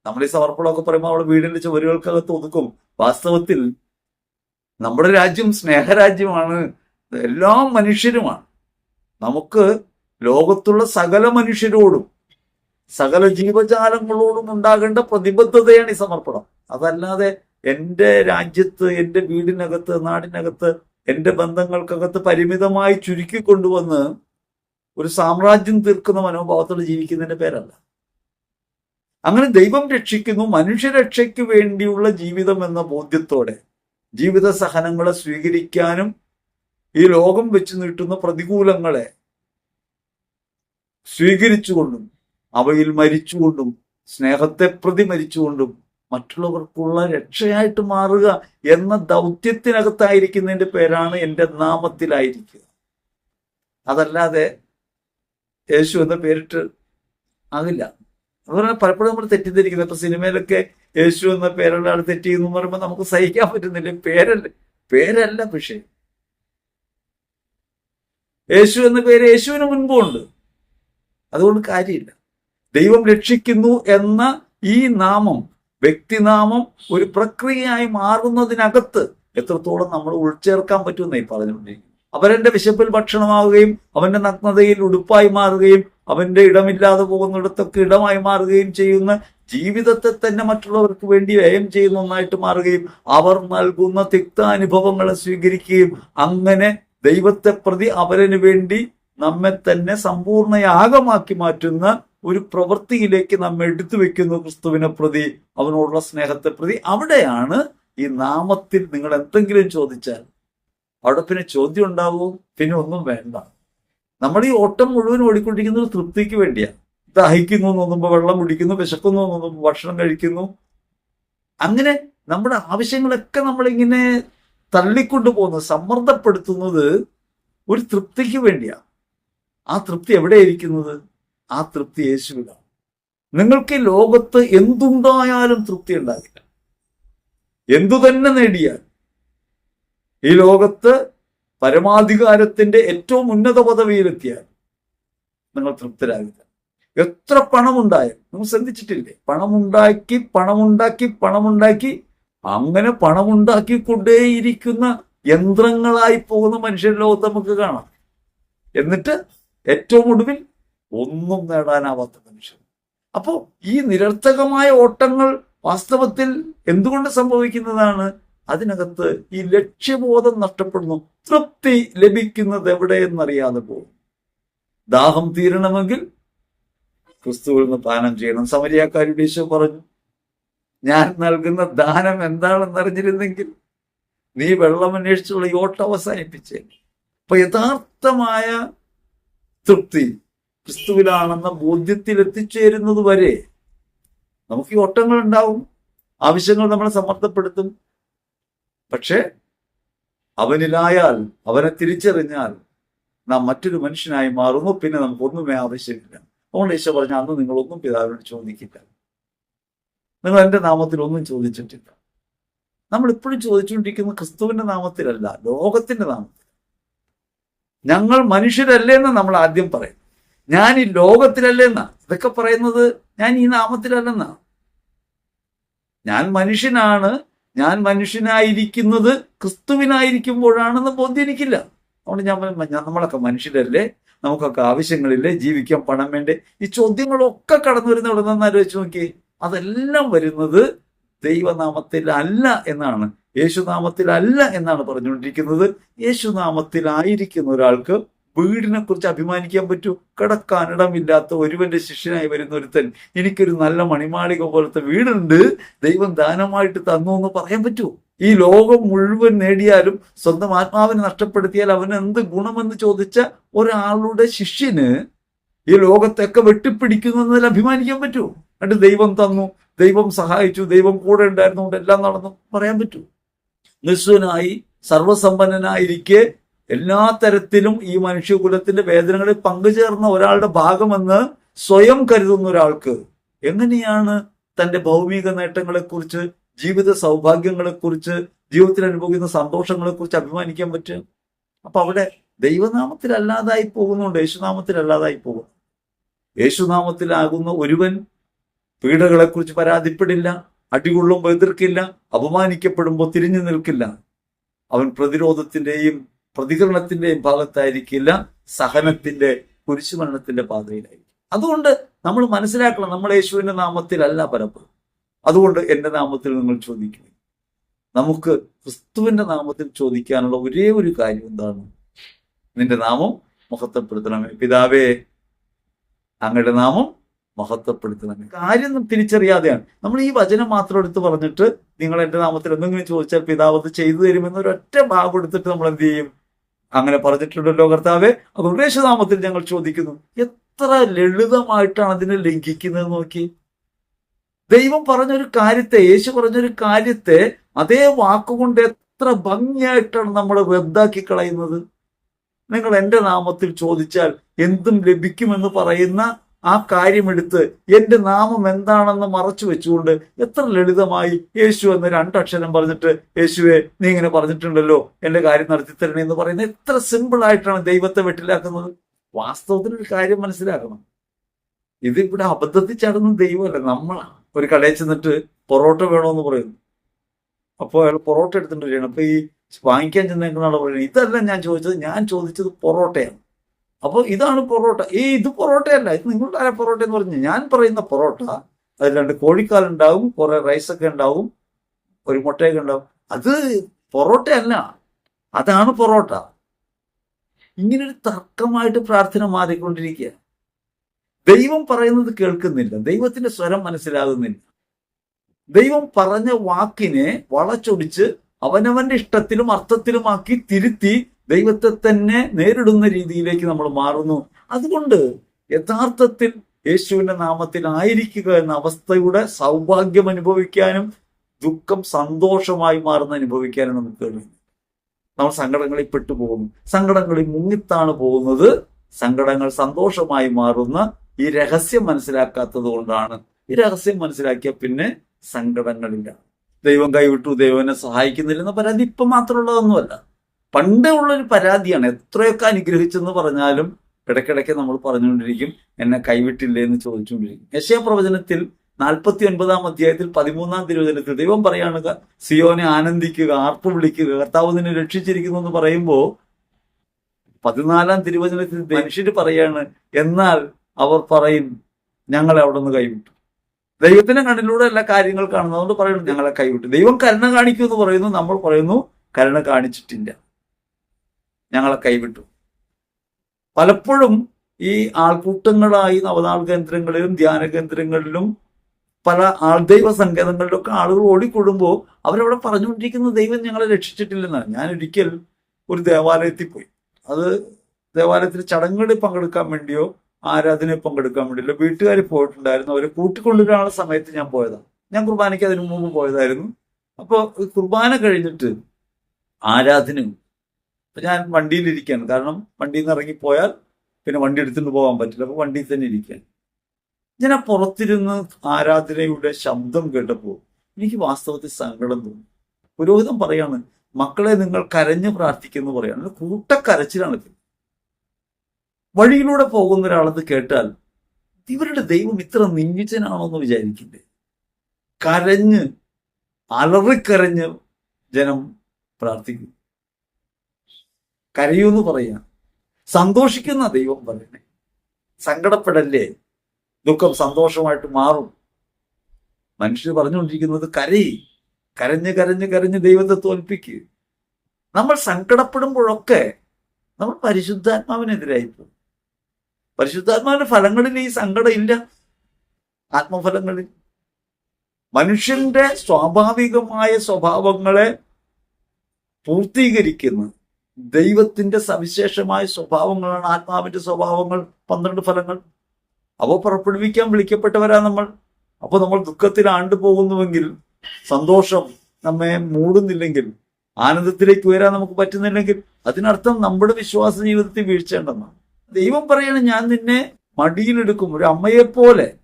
നമ്മൾ ഈ സമർപ്പണമൊക്കെ പറയുമ്പോൾ അവിടെ വീടിന്റെ ചുവരുകൾക്കകത്ത് ഒതുക്കും. വാസ്തവത്തിൽ നമ്മുടെ രാജ്യം സ്നേഹരാജ്യമാണ്. എല്ലാ മനുഷ്യരുമാണ്. നമുക്ക് ലോകത്തുള്ള സകല മനുഷ്യരോടും സകല ജീവജാലങ്ങളോടും ഉണ്ടാകേണ്ട പ്രതിബദ്ധതയാണ് ഈ സമർപ്പണം. അതല്ലാതെ എന്റെ രാജ്യത്ത് എന്റെ വീടിനകത്ത് നാടിനകത്ത് എന്റെ ബന്ധങ്ങൾക്കകത്ത് പരിമിതമായി ചുരുക്കി കൊണ്ടുവന്ന് ഒരു സാമ്രാജ്യം തീർക്കുന്ന മനോഭാവത്തോടെ ജീവിക്കുന്നതിന്റെ പേരല്ല. അങ്ങനെ ദൈവം രക്ഷിക്കുന്നു മനുഷ്യരക്ഷയ്ക്ക് വേണ്ടിയുള്ള ജീവിതം എന്ന ബോധ്യത്തോടെ ജീവിത സഹനങ്ങളെ സ്വീകരിക്കാനും ഈ ലോകം വെച്ച് നീട്ടുന്ന പ്രതികൂലങ്ങളെ സ്വീകരിച്ചുകൊണ്ടും അവയിൽ മരിച്ചുകൊണ്ടും സ്നേഹത്തെ പ്രതി മരിച്ചുകൊണ്ടും മറ്റുള്ളവർക്കുള്ള രക്ഷയായിട്ട് മാറുക എന്ന ദൗത്യത്തിനകത്തായിരിക്കുന്നതിന്റെ പേരാണ് എന്റെ നാമത്തിലായിരിക്കുക. അതല്ലാതെ യേശു എന്ന പേരിട്ട് ആകില്ല. അതുപോലെ പലപ്പോഴും നമ്മൾ തെറ്റിദ്ധരിക്കുന്നത് ഇപ്പൊ സിനിമയിലൊക്കെ യേശു എന്ന പേരുള്ള ആൾ തെറ്റി എന്ന് പറയുമ്പോൾ നമുക്ക് സഹിക്കാൻ പറ്റുന്നില്ല. പേരല്ല പേരല്ല പക്ഷേ. യേശു എന്ന പേര് യേശുവിന് മുൻപും ഉണ്ട് അതുകൊണ്ട് കാര്യമില്ല. ദൈവം രക്ഷിക്കുന്നു എന്ന ഈ നാമം വ്യക്തിനാമം ഒരു പ്രക്രിയയായി മാറുന്നതിനകത്ത് എത്രത്തോളം നമ്മൾ ഉൾച്ചേർക്കാൻ പറ്റുമെന്നേ പറഞ്ഞുകൊണ്ടിരിക്കുന്നു. അവരെന്റെ വിശപ്പിൽ ഭക്ഷണമാവുകയും അവന്റെ നഗ്നതയിൽ ഉടുപ്പായി മാറുകയും അവന്റെ ഇടമില്ലാതെ പോകുന്നിടത്തൊക്കെ ഇടമായി മാറുകയും ചെയ്യുന്ന ജീവിതത്തെ തന്നെ മറ്റുള്ളവർക്ക് വേണ്ടി വ്യയം ചെയ്യുന്ന ഒന്നായിട്ട് മാറുകയും അവർ നൽകുന്ന തിക്ത അനുഭവങ്ങളെ സ്വീകരിക്കുകയും അങ്ങനെ ദൈവത്തെ പ്രതി അവരനു വേണ്ടി നമ്മെ തന്നെ സമ്പൂർണയാഗമാക്കി മാറ്റുന്ന ഒരു പ്രവൃത്തിയിലേക്ക് നമ്മെ എടുത്തു വെക്കുന്നു ക്രിസ്തുവിനെ പ്രതി അവനോടുള്ള സ്നേഹത്തെ പ്രതി. അവിടെയാണ് ഈ നാമത്തിൽ നിങ്ങൾ എന്തെങ്കിലും ചോദിച്ചാൽ അവിടെ പിന്നെ ചോദ്യം ഉണ്ടാവും പിന്നെ ഒന്നും വേണ്ട. നമ്മൾ ഈ ഓട്ടം മുഴുവൻ ഓടിക്കൊണ്ടിരിക്കുന്ന ഒരു തൃപ്തിക്ക് വേണ്ടിയാണ് ദാഹിക്കുന്നു നോന്നുമ്പോൾ വെള്ളം കുടിക്കുന്നു വിശക്കുന്നു നോന്നുമ്പോൾ ഭക്ഷണം കഴിക്കുന്നു. അങ്ങനെ നമ്മുടെ ആവശ്യങ്ങളൊക്കെ നമ്മളിങ്ങനെ തള്ളിക്കൊണ്ടു പോകുന്നത് സമ്മർദ്ദപ്പെടുത്തുന്നത് ഒരു തൃപ്തിക്ക് വേണ്ടിയാണ് ആ തൃപ്തി എവിടെയിരിക്കുന്നത് ആ തൃപ്തി യേശുവിലാണ് നിങ്ങൾക്ക് ലോകത്ത് എന്തുണ്ടായാലും തൃപ്തി ഉണ്ടാകില്ല. എന്തു തന്നെ നേടിയാൽ ഈ ലോകത്ത് പരമാധികാരത്തിന്റെ ഏറ്റവും ഉന്നത പദവിയിലെത്തിയാൽ നിങ്ങൾ തൃപ്തരാകില്ല. എത്ര പണമുണ്ടായാലും നിങ്ങൾ ശ്രദ്ധിച്ചിട്ടില്ലേ? പണമുണ്ടാക്കി പണമുണ്ടാക്കി പണമുണ്ടാക്കി അങ്ങനെ പണമുണ്ടാക്കിക്കൊണ്ടേയിരിക്കുന്ന യന്ത്രങ്ങളായി പോകുന്ന മനുഷ്യരുടെ ലോകത്ത് നമുക്ക് കാണാം. എന്നിട്ട് ഏറ്റവും ഒടുവിൽ ഒന്നും നേടാനാവാത്ത മനുഷ്യൻ. അപ്പോ ഈ നിരർത്ഥകമായ ഓട്ടങ്ങൾ വാസ്തവത്തിൽ എന്തുകൊണ്ട് സംഭവിക്കുന്നതാണ്? അതിനകത്ത് ഈ ലക്ഷ്യബോധം നഷ്ടപ്പെടുന്നു. തൃപ്തി ലഭിക്കുന്നത് എവിടെയെന്നറിയാതെ പോകും ദാഹം തീരണമെങ്കിൽ ക്രിസ്തുവിൽ നിന്ന് പാനം ചെയ്യണം. സമരിയാക്കാരുടെ ഈശോ പറഞ്ഞു ഞാൻ നൽകുന്ന ദാനം എന്താണെന്ന് അറിഞ്ഞിരുന്നെങ്കിൽ നീ വെള്ളം അന്വേഷിച്ചുള്ള ഈ ഓട്ടം അവസാനിപ്പിച്ചേ അപ്പൊ യഥാർത്ഥമായ തൃപ്തി ക്രിസ്തുവിലാണെന്ന ബോധ്യത്തിൽ എത്തിച്ചേരുന്നത് വരെ നമുക്ക് ഈ ഓട്ടങ്ങൾ ഉണ്ടാവും ആവശ്യങ്ങൾ നമ്മളെ സമ്മർദ്ദപ്പെടുത്തും പക്ഷെ അവനിലായാൽ അവനെ തിരിച്ചറിഞ്ഞാൽ നാം മറ്റൊരു മനുഷ്യനായി മാറുന്നു. പിന്നെ നമുക്ക് ഒന്നുമേ ആവശ്യമില്ല. അതുകൊണ്ട് ഈശോ പറഞ്ഞ അന്ന് നിങ്ങളൊന്നും പിതാവിനോട് ചോദിക്കില്ല. നിങ്ങൾ എന്റെ നാമത്തിൽ ഒന്നും ചോദിച്ചിട്ടില്ല. നമ്മൾ ഇപ്പോഴും ചോദിച്ചുകൊണ്ടിരിക്കുന്നത് ക്രിസ്തുവിന്റെ നാമത്തിലല്ല ലോകത്തിന്റെ നാമത്തിൽ. ഞങ്ങൾ മനുഷ്യരല്ലേന്ന് നമ്മൾ ആദ്യം പറയും. ഞാൻ ഈ ലോകത്തിലല്ലെന്ന ഇതൊക്കെ പറയുന്നത് ഞാൻ ഈ നാമത്തിലല്ലെന്നാ? ഞാൻ മനുഷ്യനാണ് ഞാൻ മനുഷ്യനായിരിക്കുന്നത് ക്രിസ്തുവിനായിരിക്കുമ്പോഴാണെന്ന് ബോധ്യം എനിക്കില്ല. അതുകൊണ്ട് ഞാൻ നമ്മളൊക്കെ മനുഷ്യരല്ലേ? നമുക്കൊക്കെ ആവശ്യങ്ങളില്ലേ? ജീവിക്കാൻ പണം വേണ്ടേ? ഈ ചോദ്യങ്ങളൊക്കെ കടന്നു വരുന്ന ഇവിടെ നിന്ന് ആലോചിച്ച് നോക്കിയേ? അതെല്ലാം വരുന്നത് ദൈവനാമത്തിൽ അല്ല എന്നാണ്. യേശുനാമത്തിൽ അല്ല എന്നാണ് പറഞ്ഞുകൊണ്ടിരിക്കുന്നത്. യേശുനാമത്തിലായിരിക്കുന്ന ഒരാൾക്ക് വീടിനെ കുറിച്ച് അഭിമാനിക്കാൻ പറ്റൂ. കിടക്കാനിടമില്ലാത്ത ഒരുവന്റെ ശിഷ്യനായി വരുന്ന ഒരുത്തൻ എനിക്കൊരു നല്ല മണിമാളിക പോലത്തെ വീടുണ്ട്. ദൈവം ദാനമായിട്ട് തന്നു എന്ന് പറയാൻ പറ്റൂ. ഈ ലോകം മുഴുവൻ നേടിയാലും സ്വന്തം ആത്മാവിനെ നഷ്ടപ്പെടുത്തിയാൽ അവന് എന്ത് ഗുണമെന്ന് ചോദിച്ച ഒരാളുടെ ശിഷ്യന് ഈ ലോകത്തൊക്കെ വെട്ടിപ്പിടിക്കുന്നു എന്നതിൽ അഭിമാനിക്കാൻ പറ്റൂ. എന്നിട്ട് ദൈവം തന്നു. ദൈവം സഹായിച്ചു. ദൈവം കൂടെ ഉണ്ടായിരുന്നുകൊണ്ട് എല്ലാം നടന്നു. പറയാൻ പറ്റൂ. നിസ്വനായി സർവസമ്പന്നനായിരിക്കെ എല്ലാ തരത്തിലും ഈ മനുഷ്യകുലത്തിന്റെ വേദനകളിൽ പങ്കുചേർന്ന ഒരാളുടെ ഭാഗമെന്ന് സ്വയം കരുതുന്ന ഒരാൾക്ക് എങ്ങനെയാണ് തന്റെ ഭൗമിക നേട്ടങ്ങളെക്കുറിച്ച് ജീവിത സൗഭാഗ്യങ്ങളെക്കുറിച്ച് ജീവിതത്തിൽ അനുഭവിക്കുന്ന സന്തോഷങ്ങളെക്കുറിച്ച് അഭിമാനിക്കാൻ പറ്റുക? അപ്പൊ അവിടെ ദൈവനാമത്തിൽ ദൈവനാമത്തിലല്ലാതായി പോകുന്നുണ്ട് യേശുനാമത്തിൽ അല്ലാതായി പോകുന്നു. യേശുനാമത്തിലാകുന്ന ഒരുവൻ പീഡകളെക്കുറിച്ച് പരാതിപ്പെടില്ല അടികൊള്ളുമ്പോൾ എതിർക്കില്ല അപമാനിക്കപ്പെടുമ്പോൾ തിരിഞ്ഞു നിൽക്കില്ല. അവൻ പ്രതിരോധത്തിന്റെയും പ്രതികരണത്തിന്റെയും ഭാഗത്തായിരിക്കില്ല സഹനത്തിന്റെ കുരിശുമരണത്തിന്റെ പാതയിലായിരിക്കും. അതുകൊണ്ട് നമ്മൾ മനസ്സിലാക്കണം നമ്മൾ യേശുവിന്റെ നാമത്തിലല്ല പലപ്പോഴും അതുകൊണ്ട് എന്റെ നാമത്തിൽ നിങ്ങൾ ചോദിക്കണം. നമുക്ക് ക്രിസ്തുവിന്റെ നാമത്തിൽ ചോദിക്കാനുള്ള ഒരേ ഒരു കാര്യം എന്താണ്? നിന്റെ നാമം മഹത്വപ്പെടുത്തണമേ പിതാവേ അങ്ങയുടെ നാമം മഹത്വപ്പെടുത്തണമേ കാര്യം തിരിച്ചറിയാതെയാണ്. നമ്മൾ ഈ വചനം മാത്രം എടുത്ത് പറഞ്ഞിട്ട് നിങ്ങൾ എന്റെ നാമത്തിൽ എന്തെങ്കിലും ചോദിച്ചാൽ പിതാവ് അത് ചെയ്തു തരുമെന്ന് ഒരൊറ്റ ഭാഗം എടുത്തിട്ട് നമ്മൾ എന്ത് ചെയ്യും? അങ്ങനെ പറഞ്ഞിട്ടുണ്ടല്ലോ കർത്താവെ. അതുകൊണ്ട് യേശുനാമത്തിൽ ഞങ്ങൾ ചോദിക്കുന്നു എത്ര ലളിതമായിട്ടാണ് അതിനെ ലംഘിക്കുന്നത് നോക്കി. ദൈവം പറഞ്ഞൊരു കാര്യത്തെ യേശു പറഞ്ഞൊരു കാര്യത്തെ അതേ വാക്കുകൊണ്ട് എത്ര ഭംഗിയായിട്ടാണ് നമ്മൾ റദ്ദാക്കി കളയുന്നത്. നിങ്ങൾ എന്റെ നാമത്തിൽ ചോദിച്ചാൽ എന്തും ലഭിക്കുമെന്ന് പറയുന്ന ആ കാര്യമെടുത്ത് എന്റെ നാമം എന്താണെന്ന് മറച്ചു വെച്ചുകൊണ്ട് എത്ര ലളിതമായി യേശു എന്ന രണ്ടക്ഷരം പറഞ്ഞിട്ട് യേശുവെ നീ ഇങ്ങനെ പറഞ്ഞിട്ടുണ്ടല്ലോ എന്റെ കാര്യം നടത്തി തരണേ എന്ന് പറയുന്നത് എത്ര സിമ്പിൾ ആയിട്ടാണ് ദൈവത്തെ വെട്ടിലാക്കുന്നത്. വാസ്തവത്തിൽ ഒരു കാര്യം മനസ്സിലാക്കണം. ഇത് ഇവിടെ അബദ്ധത്തിൽ ചാടുന്ന ദൈവമല്ല. നമ്മളാണ് ഒരു കടയിൽ ചെന്നിട്ട് പൊറോട്ട വേണമെന്ന് പറയുന്നു. അപ്പോൾ അയാൾ പൊറോട്ട എടുത്തിട്ട് ചെയ്യണം അപ്പൊ ഈ വാങ്ങിക്കാൻ ചെന്നേക്കുന്ന ആളെ പറയുന്നത് ഇതല്ല ഞാൻ ചോദിച്ചത് ഞാൻ ചോദിച്ചത് പൊറോട്ടയാണ്. അപ്പോൾ ഇതാണ് പൊറോട്ട. ഈ ഇത് പൊറോട്ടയല്ല ഇത് നിങ്ങളുടെ ആരാ പൊറോട്ട എന്ന് പറഞ്ഞു ഞാൻ പറയുന്ന പൊറോട്ട അതിൽ രണ്ട് കോഴിക്കാലുണ്ടാവും കുറെ റൈസൊക്കെ ഉണ്ടാവും ഒരു മുട്ടയൊക്കെ ഉണ്ടാവും. അത് പൊറോട്ടയല്ല അതാണ് പൊറോട്ട. ഇങ്ങനൊരു തർക്കമായിട്ട് പ്രാർത്ഥന മാറിക്കൊണ്ടിരിക്കുക. ദൈവം പറയുന്നത് കേൾക്കുന്നില്ല ദൈവത്തിന്റെ സ്വരം മനസ്സിലാകുന്നില്ല. ദൈവം പറഞ്ഞ വാക്കിനെ വളച്ചൊടിച്ച് അവനവന്റെ ഇഷ്ടത്തിലും അർത്ഥത്തിലുമാക്കി തിരുത്തി ദൈവത്തെ തന്നെ നേരിടുന്ന രീതിയിലേക്ക് നമ്മൾ മാറുന്നു. അതുകൊണ്ട് യഥാർത്ഥത്തിൽ യേശുവിന്റെ നാമത്തിൽ ആയിരിക്കുക എന്ന അവസ്ഥയുടെ സൗഭാഗ്യം അനുഭവിക്കാനും ദുഃഖം സന്തോഷമായി മാറുന്ന അനുഭവിക്കാനും നമുക്ക് കഴിയും. നമ്മൾ സങ്കടങ്ങളിൽ പെട്ടുപോകും സങ്കടങ്ങളിൽ മുങ്ങിത്താണ് പോകുന്നത്. സങ്കടങ്ങൾ സന്തോഷമായി മാറുന്ന ഈ രഹസ്യം മനസ്സിലാക്കാത്തത് കൊണ്ടാണ്. ഈ രഹസ്യം മനസ്സിലാക്കിയ പിന്നെ സങ്കടങ്ങളില്ല. ദൈവം കൈവിട്ടു ദൈവനെ സഹായിക്കുന്നില്ലെന്ന പരാതി ഇപ്പം മാത്രമുള്ളതൊന്നുമല്ല. പണ്ടേ ഉള്ളൊരു പരാതിയാണ്. എത്രയൊക്കെ അനുഗ്രഹിച്ചെന്ന് പറഞ്ഞാലും ഇടയ്ക്കിടയ്ക്ക് നമ്മൾ പറഞ്ഞുകൊണ്ടിരിക്കും എന്നെ കൈവിട്ടില്ലേ? എന്ന് ചോദിച്ചുകൊണ്ടിരിക്കും. യശയ പ്രവചനത്തിൽ നാൽപ്പത്തി ഒൻപതാം അധ്യായത്തിൽ പതിമൂന്നാം തിരുവചനത്തിൽ ദൈവം പറയാണ് സിയോനെ ആനന്ദിക്കുക ആർപ്പ് വിളിക്കുക കർത്താവ് രക്ഷിച്ചിരിക്കുന്നു എന്ന് പറയുമ്പോൾ പതിനാലാം തിരുവചനത്തിൽ മനുഷ്യർ പറയാണ് എന്നാൽ അവർ പറയും ഞങ്ങളെ അവിടെ നിന്ന് കൈവിട്ടു. ദൈവത്തിന്റെ കണ്ണിലൂടെ എല്ലാ കാര്യങ്ങൾ കാണുന്നതുകൊണ്ട് പറയുന്നു ഞങ്ങളെ കൈവിട്ടു. ദൈവം കരുണ കാണിക്കൂ എന്ന് പറയുന്നു നമ്മൾ പറയുന്നു കരുണ കാണിച്ചിട്ടില്ല. ഞങ്ങളെ കൈവിട്ടു. പലപ്പോഴും ഈ ആൾക്കൂട്ടങ്ങളായി നവനാൾ കേന്ദ്രങ്ങളിലും ധ്യാന കേന്ദ്രങ്ങളിലും പല ആൾ ആൾദൈവ സങ്കേതങ്ങളിലൊക്കെ ആളുകൾ ഓടിക്കൂടുമ്പോൾ അവരവിടെ പറഞ്ഞുകൊണ്ടിരിക്കുന്ന ദൈവം ഞങ്ങളെ രക്ഷിച്ചിട്ടില്ലെന്നാണ്. ഞാൻ ഒരിക്കൽ ഒരു ദേവാലയത്തിൽ പോയി. അത് ദേവാലയത്തിൽ ചടങ്ങുകളിൽ പങ്കെടുക്കാൻ വേണ്ടിയോ ആരാധനയിൽ പങ്കെടുക്കാൻ വേണ്ടിയല്ലോ വീട്ടുകാർ പോയിട്ടുണ്ടായിരുന്നു. അവരെ കൂട്ടിക്കൊണ്ടുവരാനുള്ള സമയത്ത് ഞാൻ പോയതാണ് ഞാൻ കുർബാനയ്ക്ക് അതിനു മുമ്പ് പോയതായിരുന്നു. അപ്പോൾ കുർബാന കഴിഞ്ഞിട്ട് ആരാധനയും ഞാൻ വണ്ടിയിലിരിക്കുകയാണ് കാരണം വണ്ടിയിൽ നിന്ന് ഇറങ്ങിപ്പോയാൽ പിന്നെ വണ്ടി എടുത്തുകൊണ്ട് പോകാൻ പറ്റില്ല. അപ്പൊ വണ്ടിയിൽ തന്നെ ഇരിക്കാൻ ഞാൻ ആ പുറത്തിരുന്ന് ആരാധനയുടെ ശബ്ദം കേട്ടപ്പോൾ എനിക്ക് വാസ്തവത്തിൽ സങ്കടം തോന്നി. പുരോഹിതം പറയാണ് മക്കളെ നിങ്ങൾ കരഞ്ഞു പ്രാർത്ഥിക്കുന്നു പറയാണ്. കൂട്ടക്കരച്ചിലാണ് ഇത്. വഴിയിലൂടെ പോകുന്ന ഒരാളത് കേട്ടാൽ ഇവരുടെ ദൈവം ഇത്ര നിന്ദിച്ചനാണോന്ന് വിചാരിക്കില്ലേ കരഞ്ഞ് അലറിക്കരഞ്ഞ് ജനം പ്രാർത്ഥിക്കും. കരയൂന്ന് പറയാ. സന്തോഷിക്കുന്ന ദൈവം പറയണേ. സങ്കടപ്പെടല്ലേ? ദുഃഖം സന്തോഷമായിട്ട് മാറും. മനുഷ്യർ പറഞ്ഞുകൊണ്ടിരിക്കുന്നത് കരയി. കരഞ്ഞ് കരഞ്ഞ് കരഞ്ഞ് ദൈവത്തെ തോൽപ്പിക്ക്. നമ്മൾ സങ്കടപ്പെടുമ്പോഴൊക്കെ നമ്മൾ പരിശുദ്ധാത്മാവിനെതിരായി പോകും. പരിശുദ്ധാത്മാവിന്റെ ഫലങ്ങളിൽ ഈ സങ്കടം ഇല്ല. ആത്മഫലങ്ങളിൽ. മനുഷ്യന്റെ സ്വാഭാവികമായ സ്വഭാവങ്ങളെ പൂർത്തീകരിക്കുന്ന ദൈവത്തിന്റെ സവിശേഷമായ സ്വഭാവങ്ങളാണ് ആത്മാവിന്റെ സ്വഭാവങ്ങൾ പന്ത്രണ്ട് ഫലങ്ങൾ. അവ പുറപ്പെടുവിക്കാൻ വിളിക്കപ്പെട്ടവരാ നമ്മൾ. അപ്പോൾ നമ്മൾ ദുഃഖത്തിൽ ആണ്ടുപോകുന്നുവെങ്കിൽ സന്തോഷം നമ്മെ മൂടുന്നില്ലെങ്കിൽ ആനന്ദത്തിലേക്ക് ഉയരാൻ നമുക്ക് പറ്റുന്നില്ലെങ്കിൽ അതിനർത്ഥം നമ്മുടെ വിശ്വാസ ജീവിതത്തിൽ വീഴ്ചയുണ്ടെന്നാണ്. ദൈവം പറയണം ഞാൻ നിന്നെ മടിയിലെടുക്കും. ഒരു അമ്മയെപ്പോലെ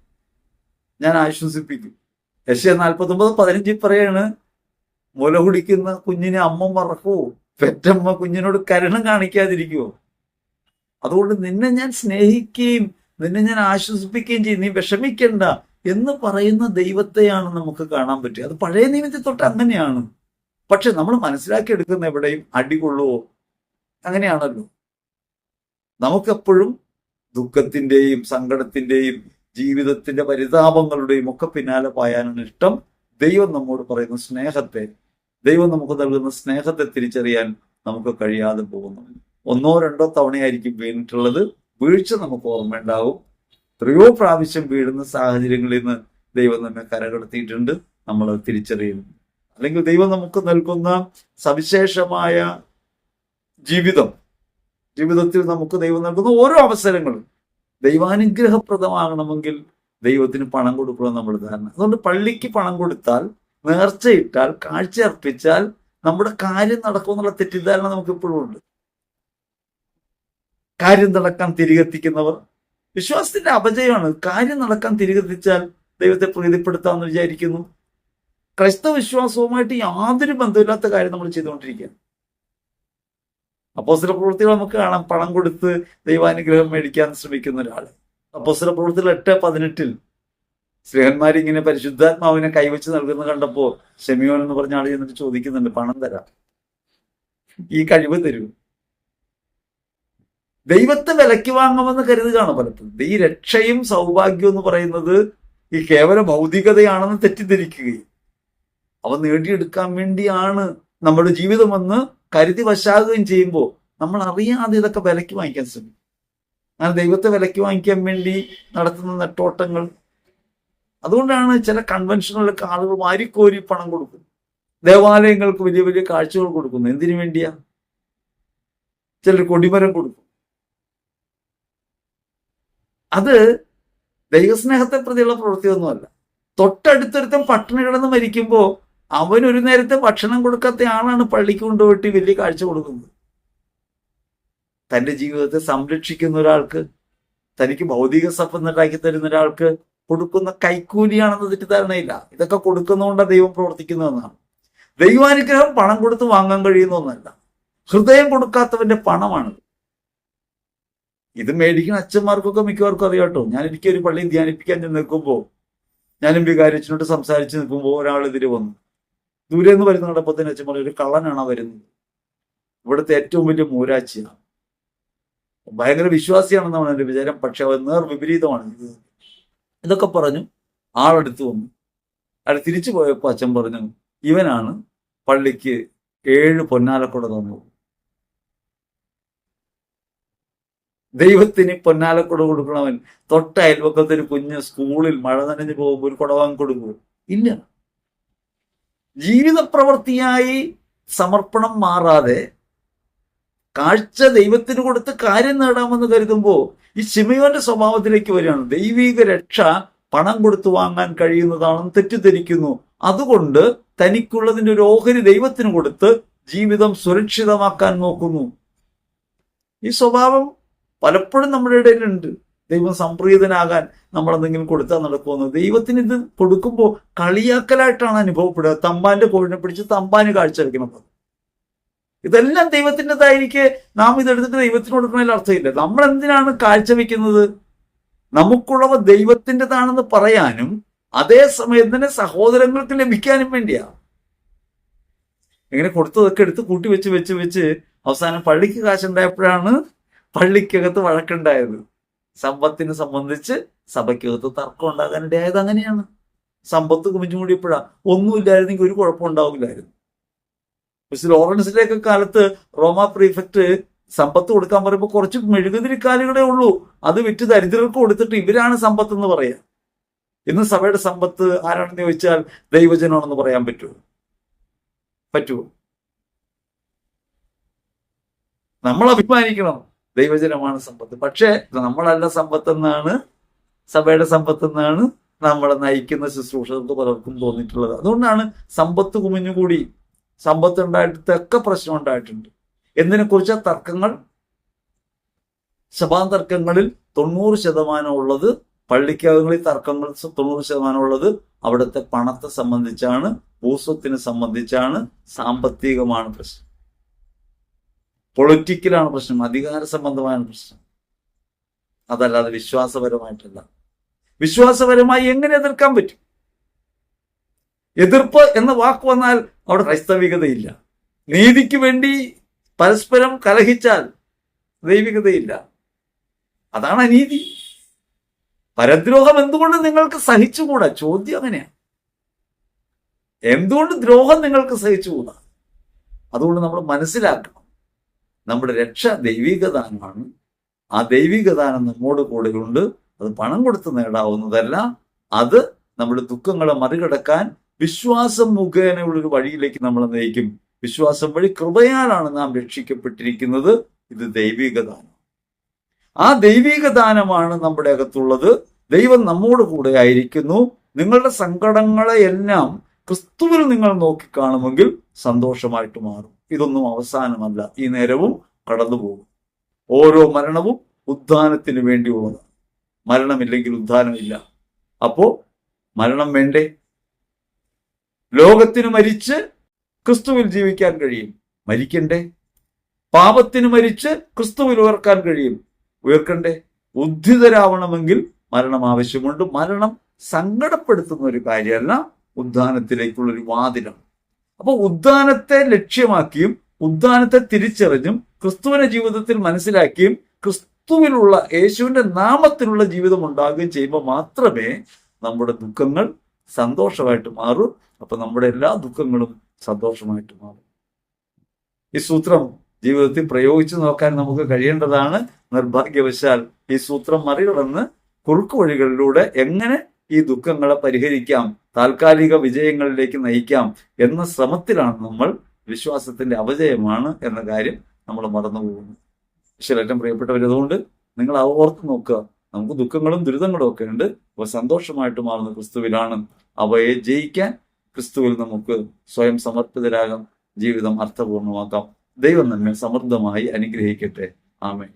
ഞാൻ ആശ്വസിപ്പിക്കും. യശ്യ നാൽപ്പത്തി ഒമ്പത് പതിനഞ്ചിൽ പറയാണ് മുല കുടിക്കുന്ന കുഞ്ഞിനെ അമ്മ മറക്കുവോ? പെറ്റമ്മ കുഞ്ഞിനോട് കരുണം കാണിക്കാതിരിക്കുവോ? അതുകൊണ്ട് നിന്നെ ഞാൻ സ്നേഹിക്കുകയും നിന്നെ ഞാൻ ആശ്വസിപ്പിക്കുകയും ചെയ്യും. നീ വിഷമിക്കണ്ട എന്ന് പറയുന്ന ദൈവത്തെയാണ് നമുക്ക് കാണാൻ പറ്റുക. അത് പഴയ നിയമത്തിൽ തൊട്ട് അങ്ങനെയാണ്. പക്ഷെ നമ്മൾ മനസ്സിലാക്കിയെടുക്കുന്ന എവിടെയും അടികൊള്ളുവോ? അങ്ങനെയാണല്ലോ. നമുക്കെപ്പോഴും ദുഃഖത്തിന്റെയും സങ്കടത്തിന്റെയും ജീവിതത്തിന്റെ പരിതാപങ്ങളുടെയും ഒക്കെ പിന്നാലെ പായാനാണ് ഇഷ്ടം. ദൈവം നമ്മോട് പറയുന്ന സ്നേഹത്തെ ദൈവം നമുക്ക് നൽകുന്ന സ്നേഹത്തെ തിരിച്ചറിയാൻ നമുക്ക് കഴിയാതെ പോകുന്നു. ഒന്നോ രണ്ടോ തവണയായിരിക്കും വീണിട്ടുള്ളത് വീഴ്ച നമുക്ക് ഓർമ്മയുണ്ടാവും എത്രയോ പ്രാവശ്യം വീഴുന്ന സാഹചര്യങ്ങളിൽ നിന്ന് ദൈവം നമ്മെ കരകടത്തിയിട്ടുണ്ട്. നമ്മൾ തിരിച്ചറിയുന്നു. അല്ലെങ്കിൽ ദൈവം നമുക്ക് നൽകുന്ന സവിശേഷമായ ജീവിതം ജീവിതത്തിൽ നമുക്ക് ദൈവം നൽകുന്ന ഓരോ അവസരങ്ങളും ദൈവാനുഗ്രഹപ്രദമാകണമെങ്കിൽ ദൈവത്തിന് പണം കൊടുക്കണം നമ്മൾ ധാരണ. അതുകൊണ്ട് പള്ളിക്ക് പണം കൊടുത്താൽ നേർച്ചയിട്ടാൽ കാഴ്ച അർപ്പിച്ചാൽ നമ്മുടെ കാര്യം നടക്കുമെന്നുള്ള തെറ്റിദ്ധാരണ നമുക്ക് ഇപ്പോഴും ഉണ്ട്. കാര്യം നടക്കാൻ തിരികെത്തിക്കുന്നവർ. വിശ്വാസത്തിന്റെ അപജയമാണ് കാര്യം നടക്കാൻ തിരികെത്തിച്ചാൽ ദൈവത്തെ പ്രീതിപ്പെടുത്താമെന്ന് വിചാരിക്കുന്നു. ക്രൈസ്തവ വിശ്വാസവുമായിട്ട് യാതൊരു ബന്ധമില്ലാത്ത കാര്യം നമ്മൾ ചെയ്തുകൊണ്ടിരിക്കുകയാണ്. അപ്പോസ്തല പ്രവൃത്തികൾ നമുക്ക് കാണാം. പണം കൊടുത്ത് ദൈവാനുഗ്രഹം മേടിക്കാൻ ശ്രമിക്കുന്ന ഒരാൾ. അപ്പോസ്തല പ്രവൃത്തികൾ എട്ട് പതിനെട്ടിൽ സ്നേഹന്മാരിങ്ങനെ പരിശുദ്ധാത്മാവിനെ കൈവച്ച് നൽകുന്ന കണ്ടപ്പോ ഷെമിയോൻ എന്ന് പറഞ്ഞ ആൾ ചെന്നിട്ട് ചോദിക്കുന്നുണ്ട് പണം തരാം. ഈ കഴിവ് തരൂ. ദൈവത്തെ വിലക്ക് വാങ്ങുമെന്ന് കരുതുകയാണ് പലപ്പോഴും. ഈ രക്ഷയും സൗഭാഗ്യവും എന്ന് പറയുന്നത് ഈ കേവല ഭൗതികതയാണെന്ന് തെറ്റിദ്ധരിക്കുകയും അവ നേടിയെടുക്കാൻ വേണ്ടിയാണ് നമ്മുടെ ജീവിതമെന്ന് കരുതി വശാകുകയും ചെയ്യുമ്പോൾ നമ്മൾ അറിയാതെ ഇതൊക്കെ വിലക്ക് വാങ്ങിക്കാൻ ശ്രമിക്കും. അങ്ങനെ ദൈവത്തെ വിലക്ക് വാങ്ങിക്കാൻ വേണ്ടി നടത്തുന്ന നെട്ടോട്ടങ്ങൾ അതുകൊണ്ടാണ് ചില കൺവെൻഷനുകളൊക്കെ ആളുകൾ വാരിക്കോരി പണം കൊടുക്കുന്നത്. ദേവാലയങ്ങൾക്ക് വലിയ വലിയ കാഴ്ചകൾ കൊടുക്കുന്നു. എന്തിനു വേണ്ടിയാ? ചിലർ കൊടിമരം കൊടുക്കും. അത് ദൈവസ്നേഹത്തെ പ്രതിയുള്ള പ്രവൃത്തിയൊന്നുമല്ല. തൊട്ടടുത്തൊരുത്തൻ പട്ടിണി കിടന്ന് മരിക്കുമ്പോൾ അവൻ ഒരു നേരത്തെ ഭക്ഷണം കൊടുക്കാത്ത ആളാണ് പള്ളിക്ക് കൊണ്ടുപോയിട്ട് വലിയ കാഴ്ച കൊടുക്കുന്നത്. തന്റെ ജീവിതത്തെ സംരക്ഷിക്കുന്ന ഒരാൾക്ക് തനിക്ക് ഭൗതിക സമ്പന്നുണ്ടാക്കി തരുന്ന ഒരാൾക്ക് കൊടുക്കുന്ന കൈക്കൂലിയാണെന്ന് തെറ്റിദ്ധാരണയില്ല. ഇതൊക്കെ കൊടുക്കുന്നതുകൊണ്ട് ദൈവം പ്രവർത്തിക്കുന്നതെന്നാണ്. ദൈവാനുഗ്രഹം പണം കൊടുത്ത് വാങ്ങാൻ കഴിയുന്ന ഒന്നല്ല. ഹൃദയം കൊടുക്കാത്തവന്റെ പണമാണിത്. ഇത് മേടിക്കുന്ന അച്ഛന്മാർക്കൊക്കെ മിക്കവർക്കും അറിയാട്ടോ ഞാൻ എനിക്ക് ഒരു പള്ളി ധ്യാനിപ്പിക്കാൻ ചെന്ന് നിൽക്കുമ്പോൾ ഞാനും വികാരിച്ചിനോട് സംസാരിച്ച് നിൽക്കുമ്പോൾ ഒരാൾ ഇതിൽ വന്നു. ദൂരെ നിന്ന് വരുന്ന കണ്ടപ്പോൾ തന്നെ അച്ഛൻ പറഞ്ഞു ഒരു കള്ളനാണ് വരുന്നത്. ഇവിടുത്തെ ഏറ്റവും വലിയ മൂരാച്ചിയാണ്. ഭയങ്കര വിശ്വാസിയാണെന്നാണ് എന്റെ വിചാരം പക്ഷെ അവർ നേർ വിപരീതമാണ് ചെയ്തത്. ഇതൊക്കെ പറഞ്ഞു ആളെടുത്ത് വന്നു. അയാൾ തിരിച്ചു പോയപ്പോൾ അച്ഛൻ പറഞ്ഞു ഇവനാണ് പള്ളിക്ക് ഏഴ് പൊന്നാലക്കുട തന്നത്. ദൈവത്തിന് പൊന്നാലക്കുട കൊടുക്കണവൻ തൊട്ട ഒരു കുഞ്ഞ് സ്കൂളിൽ മഴ നനഞ്ഞു പോകുമ്പോൾ ഒരു കുട വാങ്ങി കൊടുക്കുമോ ഇല്ല. ജീവിത പ്രവൃത്തിയായി സമർപ്പണം മാറാതെ കാഴ്ച ദൈവത്തിന് കൊടുത്ത് കാര്യം നേടാമെന്ന് കരുതുമ്പോൾ ഈ ശിമയോന്റെ സ്വഭാവത്തിലേക്ക് വരികയാണ്. ദൈവിക രക്ഷ പണം കൊടുത്തു വാങ്ങാൻ കഴിയുന്നതാണെന്ന് തെറ്റിദ്ധരിക്കുന്നു. അതുകൊണ്ട് തനിക്കുള്ളതിന്റെ ഒരു ഓഹരി ദൈവത്തിന് കൊടുത്ത് ജീവിതം സുരക്ഷിതമാക്കാൻ നോക്കുന്നു. ഈ സ്വഭാവം പലപ്പോഴും നമ്മുടെ ഇടയിലുണ്ട്. ദൈവം സംപ്രീതനാകാൻ നമ്മൾ എന്തെങ്കിലും കൊടുത്താൽ നടക്കുമെന്ന്. ദൈവത്തിന് ഇത് കൊടുക്കുമ്പോൾ കളിയാക്കലായിട്ടാണ് അനുഭവപ്പെടുക. തമ്പാന്റെ കോഴിനെ പിടിച്ച് തമ്പാന് കാഴ്ചവെക്കണം. ഇതെല്ലാം ദൈവത്തിന്റെതായിരിക്കെ. നാം ഇതെടുത്തിട്ട് ദൈവത്തിന് കൊടുക്കുന്നതിൽ അർത്ഥമില്ല. നമ്മൾ എന്തിനാണ് കാഴ്ചവെക്കുന്നത്? നമുക്കുള്ളവ ദൈവത്തിന്റെതാണെന്ന് പറയാനും അതേ സമയം തന്നെ സഹോദരങ്ങൾക്ക് ലഭിക്കാനും വേണ്ടിയാ. ഇങ്ങനെ കൊടുത്തതൊക്കെ എടുത്ത് കൂട്ടി വെച്ച് വെച്ച് വെച്ച് അവസാനം പള്ളിക്ക് കാശുണ്ടായപ്പോഴാണ് പള്ളിക്കകത്ത് വഴക്കുണ്ടായത്. സമ്പത്തിനെ സംബന്ധിച്ച് സഭയ്ക്കകത്ത് തർക്കം ഉണ്ടാകാനിടയായത് അങ്ങനെയാണ്. സമ്പത്ത് കുമിഞ്ഞു കൂടിയപ്പോഴാ ഒന്നുമില്ലായിരുന്നെങ്കിൽ ഒരു കുഴപ്പം ഉണ്ടാവില്ലായിരുന്നു. പക്ഷെ ലോറൻസിലേക്ക് കാലത്ത് റോമ പ്രീഫെക്ട് സമ്പത്ത് കൊടുക്കാൻ പറയുമ്പോൾ കുറച്ച് മെഴുകുതിരിക്കാലുകളേ ഉള്ളൂ. അത് വിറ്റ് ദരിദ്രർക്ക് കൊടുത്തിട്ട് ഇവരാണ് സമ്പത്ത് എന്ന് പറയാ. ഇന്ന് സഭയുടെ സമ്പത്ത് ആരാണെന്ന് ചോദിച്ചാൽ ദൈവജനമാണെന്ന് പറയാൻ പറ്റുമോ പറ്റുമോ നമ്മൾ അഭിമാനിക്കണം. ദൈവജനമാണ് സമ്പത്ത്. പക്ഷേ നമ്മളല്ല സമ്പത്ത് എന്നാണ് സഭയുടെ സമ്പത്ത് എന്നാണ് നമ്മളെ നയിക്കുന്ന ശുശ്രൂഷകർക്ക് പലർക്കും തോന്നിയിട്ടുള്ളത്. അതുകൊണ്ടാണ് സമ്പത്ത് കുമിഞ്ഞുകൂടി. സമ്പത്ത് ഉണ്ടായിട്ടൊക്കെ പ്രശ്നം ഉണ്ടായിട്ടുണ്ട് എന്നതിനെ കുറിച്ച തർക്കങ്ങൾ? സഭാ തർക്കങ്ങളിൽ തൊണ്ണൂറ് ശതമാനം ഉള്ളത് പള്ളിക്കകങ്ങളിൽ തർക്കങ്ങൾ തൊണ്ണൂറ് ശതമാനം ഉള്ളത് അവിടുത്തെ പണത്തെ സംബന്ധിച്ചാണ് ഭൂസ്വത്തിനെ സംബന്ധിച്ചാണ് സാമ്പത്തികമാണ് പ്രശ്നം. പൊളിറ്റിക്കലാണ് പ്രശ്നം അധികാര സംബന്ധമായ പ്രശ്നം. അതല്ലാതെ വിശ്വാസപരമായിട്ടല്ല. വിശ്വാസപരമായി എങ്ങനെ എതിർക്കാൻ പറ്റും? എതിർപ്പ് എന്ന വാക്ക് വന്നാൽ അവിടെ ക്രൈസ്തവികതയില്ല. നീതിക്ക് വേണ്ടി പരസ്പരം കലഹിച്ചാൽ ദൈവികതയില്ല. അതാണ് അനീതി. പരദ്രോഹം എന്തുകൊണ്ട് നിങ്ങൾക്ക് സഹിച്ചുകൂടാ? ചോദ്യം അങ്ങനെയാണ് എന്തുകൊണ്ട് ദ്രോഹം നിങ്ങൾക്ക് സഹിച്ചുകൂടാ? അതുകൊണ്ട് നമ്മൾ മനസ്സിലാക്കണം. നമ്മുടെ രക്ഷ ദൈവികദാനമാണ് ആ ദൈവികദാനം നമ്മോട് കൂടെയുണ്ട്. അത് പണം കൊടുത്ത് നേടാവുന്നതല്ല. അത് നമ്മുടെ ദുഃഖങ്ങളെ മറികടക്കാൻ വിശ്വാസം മുഖേനയുള്ള ഒരു വഴിയിലേക്ക് നമ്മൾ നയിക്കും. വിശ്വാസം വഴി കൃപയാലാണ് നാം രക്ഷിക്കപ്പെട്ടിരിക്കുന്നത്. ഇത് ദൈവിക ദാനം ആ ദൈവിക ദാനമാണ് നമ്മുടെ അകത്തുള്ളത്. ദൈവം നമ്മോട് കൂടെ ആയിരിക്കുന്നു. നിങ്ങളുടെ സങ്കടങ്ങളെ എല്ലാം ക്രിസ്തുവിൽ നിങ്ങൾ നോക്കിക്കാണുമെങ്കിൽ സന്തോഷമായിട്ട് മാറും. ഇതൊന്നും അവസാനമല്ല. ഈ നേരവും കടന്നുപോകും. ഓരോ മരണവും ഉദ്ധാനത്തിന് വേണ്ടിയുള്ളതാണ്. മരണമില്ലെങ്കിൽ ഉദ്ധാനമില്ല. അപ്പോ മരണം വേണ്ടേ? ലോകത്തിന് മരിച്ച് ക്രിസ്തുവിൽ ജീവിക്കാൻ കഴിയും. മരിക്കണ്ടേ? പാപത്തിന് മരിച്ച് ക്രിസ്തുവിൽ ഉയർക്കാൻ കഴിയും. ഉയർക്കണ്ടേ? ഉദ്ധിതരാവണമെങ്കിൽ മരണം ആവശ്യമുണ്ട്. മരണം സങ്കടപ്പെടുത്തുന്ന ഒരു കാര്യമല്ല. ഉദ്ധാനത്തിലേക്കുള്ള ഒരു വാതിലാണ്. അപ്പോൾ ഉദ്ധാനത്തെ ലക്ഷ്യമാക്കിയും ഉദ്ധാനത്തെ തിരിച്ചറിഞ്ഞും ക്രിസ്തുവിനെ ജീവിതത്തിൽ മനസ്സിലാക്കിയും ക്രിസ്തുവിലുള്ള യേശുവിന്റെ നാമത്തിലുള്ള ജീവിതം ഉണ്ടാകുകയും ചെയ്യുമ്പോൾ മാത്രമേ നമ്മുടെ ദുഃഖങ്ങൾ സന്തോഷമായിട്ട് മാറൂ. അപ്പൊ നമ്മുടെ എല്ലാ ദുഃഖങ്ങളും സന്തോഷമായിട്ട് മാറും. ഈ സൂത്രം ജീവിതത്തിൽ പ്രയോഗിച്ചു നോക്കാൻ നമുക്ക് കഴിയേണ്ടതാണ്. നിർഭാഗ്യവശാൽ ഈ സൂത്രം മറികടന്ന് കുറുക്കു വഴികളിലൂടെ എങ്ങനെ ഈ ദുഃഖങ്ങളെ പരിഹരിക്കാം താൽക്കാലിക വിജയങ്ങളിലേക്ക് നയിക്കാം എന്ന ശ്രമത്തിലാണ് നമ്മൾ വിശ്വാസത്തിന്റെ അപജയമാണ് എന്ന കാര്യം നമ്മൾ മറന്നുപോകുന്നു പക്ഷേ പ്രിയപ്പെട്ടവർ അതുകൊണ്ട് നിങ്ങൾ ഓർത്ത് നോക്കുക. നമുക്ക് ദുഃഖങ്ങളും ദുരിതങ്ങളും ഒക്കെ ഉണ്ട്. അപ്പോൾ സന്തോഷമായിട്ട് മാറുന്ന ക്രിസ്തുവിലാണ് അവയെ ജയിക്കാൻ ക്രിസ്തുവിൽ നമുക്ക് സ്വയം സമർപ്പിതരാകാം ജീവിതം അർത്ഥപൂർണമാക്കാം. ദൈവം നമ്മെ സമൃദ്ധമായി അനുഗ്രഹിക്കട്ടെ. ആമേ